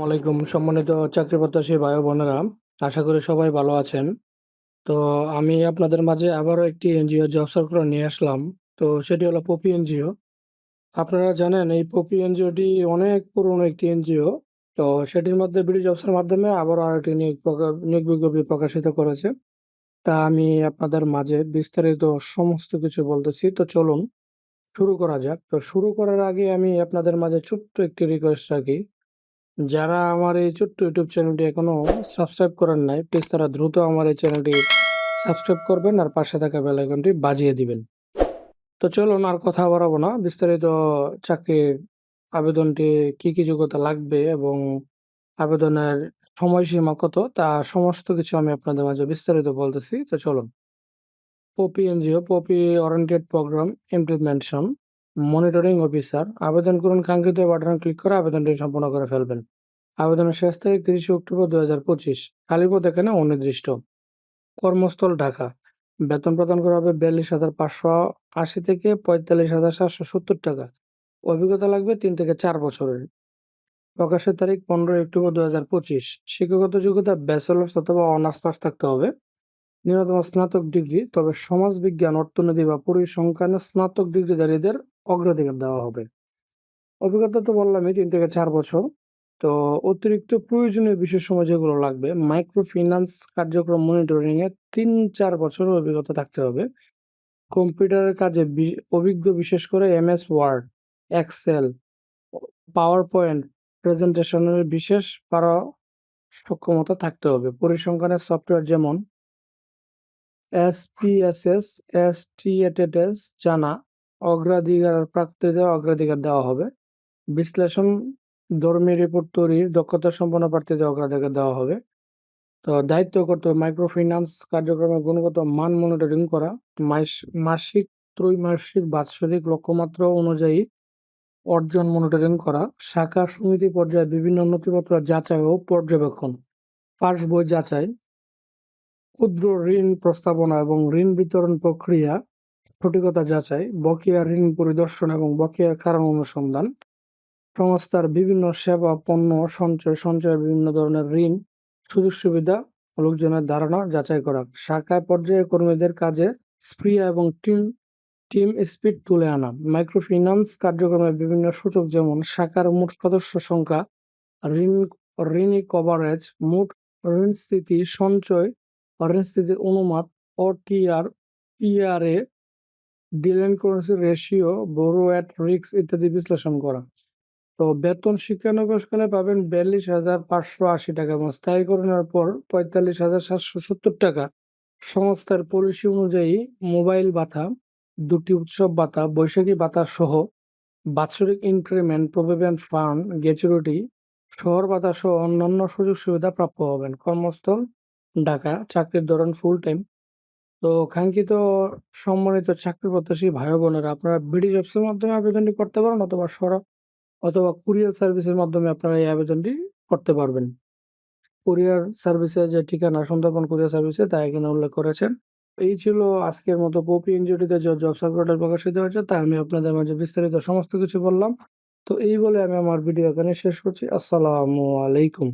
ওয়ালাইকুম সম্মানিত চাকরি প্রত্যাশী ভাই বোনেরা, আশা করি সবাই ভালো আছেন। তো আমি আপনাদের মাঝে আবারও একটি এনজিও জব সার্কুলার নিয়ে আসলাম। তো সেটি হলো পপি এনজিও। আপনারা জানেন এই পপি এনজিওটি অনেক পুরনো একটি এনজিও। তো সেটির মধ্যে বিডি জবসের মাধ্যমে আবারও আরেকটি নিয়োগ বিজ্ঞপ্তি প্রকাশিত করেছে। তা আমি আপনাদের মাঝে বিস্তারিত সমস্ত কিছু বলতেছি। তো চলুন, শুরু করা যাক। তো শুরু করার আগে আমি আপনাদের মাঝে ছোট্ট একটি রিকোয়েস্ট রাখি। যারা আমার এই ছোট্ট ইউটিউব চ্যানেলটি এখনও সাবস্ক্রাইব করেন নাই প্লিজ তারা দ্রুত আমার এই চ্যানেলটি সাবস্ক্রাইব করবেন আর পাশে থাকা বেল আইকনটি বাজিয়ে দিবেন। তো চলুন আর কথা বাড়াবো না। বিস্তারিত চাকরির আবেদনটি কি কি যোগ্যতা লাগবে এবং আবেদনের সময়সীমা কত, তা সমস্ত কিছু আমি আপনাদের মাঝে বিস্তারিত বলতেছি। তো চলুন। POPI NGO POPI oriented programme implementation monitoring officer, আবেদন করুন, কাঙ্ক্ষিত বাটনে ক্লিক করে আবেদনটি সম্পূর্ণ করে ফেলবেন। আবেদনের শেষ তারিখ তিরিশে অক্টোবর দু হাজার পঁচিশ খালিপদ এখানে অনির্দিষ্ট। কর্মস্থল ঢাকা। বেতন প্রদান করা হবে বিয়াল্লিশ হাজার পাঁচশো আশি থেকে পঁয়তাল্লিশ হাজার সাতশো সত্তর টাকা। অভিজ্ঞতা লাগবে তিন থেকে চার বছরের। প্রকাশের তারিখ পনেরোই অক্টোবর দু হাজার পঁচিশ। শিক্ষাগত যোগ্যতা ব্যাচেলার্স অথবা অনার্স পাস থাকতে হবে। ন্যূনতম স্নাতক ডিগ্রি, তবে সমাজবিজ্ঞান, অর্থনীতি বা পরিসংখ্যানে স্নাতক ডিগ্রিধারীদের অগ্রাধিকার দেওয়া হবে। অভিজ্ঞতা তো বললামই তিন থেকে চার বছর। তো অতিরিক্ত প্রয়োজনীয় বিশেষ সময় যেগুলো লাগবে মাইক্রো ফিন্যান্স কার্যক্রম মনিটরিং এ তিন, চার বছরের অভিজ্ঞতা থাকতে হবে। কম্পিউটারের কাজে অভিজ্ঞ বিশেষ করে MS Word Excel PowerPoint প্রেজেন্টেশনের বিশেষ পারা সক্ষমতা থাকতে হবে। পরিসংখ্যানের সফটওয়্যার যেমন S P S S SPSS Stata জানা অগ্রাধিকার, প্রাপ্তিতে অগ্রাধিকার দেওয়া হবে। বিশ্লেষণ, ধর্মী রিপোর্ট তৈরির দক্ষতা সম্পন্ন প্রার্থীদের অগ্রাধিকার দেওয়া হবে। তো দায়িত্ব করতে মাইক্রো কার্যক্রমের গুণগত মান মনিটরিং করা মাস- মাসিক, ত্রৈমাসিক, বাৎসরিক লক্ষ্যমাত্রা অনুযায়ী অর্জন মনিটরিং করা, শাখা, সমিতি পর্যায়ে বিভিন্ন নথিপত্র যাচাই ও পর্যবেক্ষণ পাশ বই যাচাই, ক্ষুদ্র ঋণ প্রস্তাবনা এবং ঋণ বিতরণ প্রক্রিয়া সঠিকতা যাচাই, বকেয়া ঋণ পরিদর্শন এবং বকেয়ার কারণ অনুসন্ধান। সংস্থার বিভিন্ন সেবা, পণ্য, সঞ্চয়, সঞ্চয়ের বিভিন্ন ধরনের ঋণ, সুযোগ সুবিধা, লোকজনের ধারণা যাচাই করা। শাখায় পর্যায়ে কর্মীদের কাজে স্প্রিয়া এবং টিম টিম স্পিড তুলে আনা। মাইক্রোফিন্যান্স কার্যক্রমের বিভিন্ন সূচক যেমন শাখার মোট সদস্য সংখ্যা, ঋণ, ঋণী কভারেজ, মোট ঋণ স্থিতি, সঞ্চয়, ঋণ স্থিতির অনুমাত OTR PRA delinquency ratio borrow at রিক্স ইত্যাদি বিশ্লেষণ করা। তো বেতন শিক্ষানবিশকালে পাবেন বিয়াল্লিশ হাজার পাঁচশো আশি টাকা। এবং স্থায়ীকরণের পর পঁয়তাল্লিশ হাজার সাতশো সত্তর টাকা। সংস্থার পলিসি অনুযায়ী মোবাইল ভাতা, দুটি উৎসব ভাতা, বৈশাখী ভাতা সহ বাৎসরিক ইনক্রিমেন্ট প্রভিডেন্ট ফান্ড গ্যাচুরিটি শহর ভাতা সহ অন্যান্য সুযোগ সুবিধা প্রাপ্য হবেন। কর্মস্থল, ঢাকা, চাকরির ধরন ফুল টাইম তো কাঙ্ক্ষিত সম্মানিত চাকরি প্রত্যাশী ভাই বোনেরা, আপনারা বিডি জবসের মাধ্যমে আবেদনটি করতে পারেন অথবা সর, অথবা কুরিয়ার সার্ভিসের মাধ্যমে আপনারা এই আবেদনটি করতে পারবেন। কুরিয়ার সার্ভিসে যে ঠিকানা, সুন্দরবন কুরিয়ার সার্ভিসে তা এখানে উল্লেখ করেছেন। এই ছিল আজকের মতো পপি এনজিওটিতে যে জব সার্কুলার প্রকাশিত হয়েছে, তা আমি আপনাদের মাঝে বিস্তারিত সমস্ত কিছু বললাম। তো এই বলে আমি আমার ভিডিও এখানে শেষ করছি। আসসালামু আলাইকুম।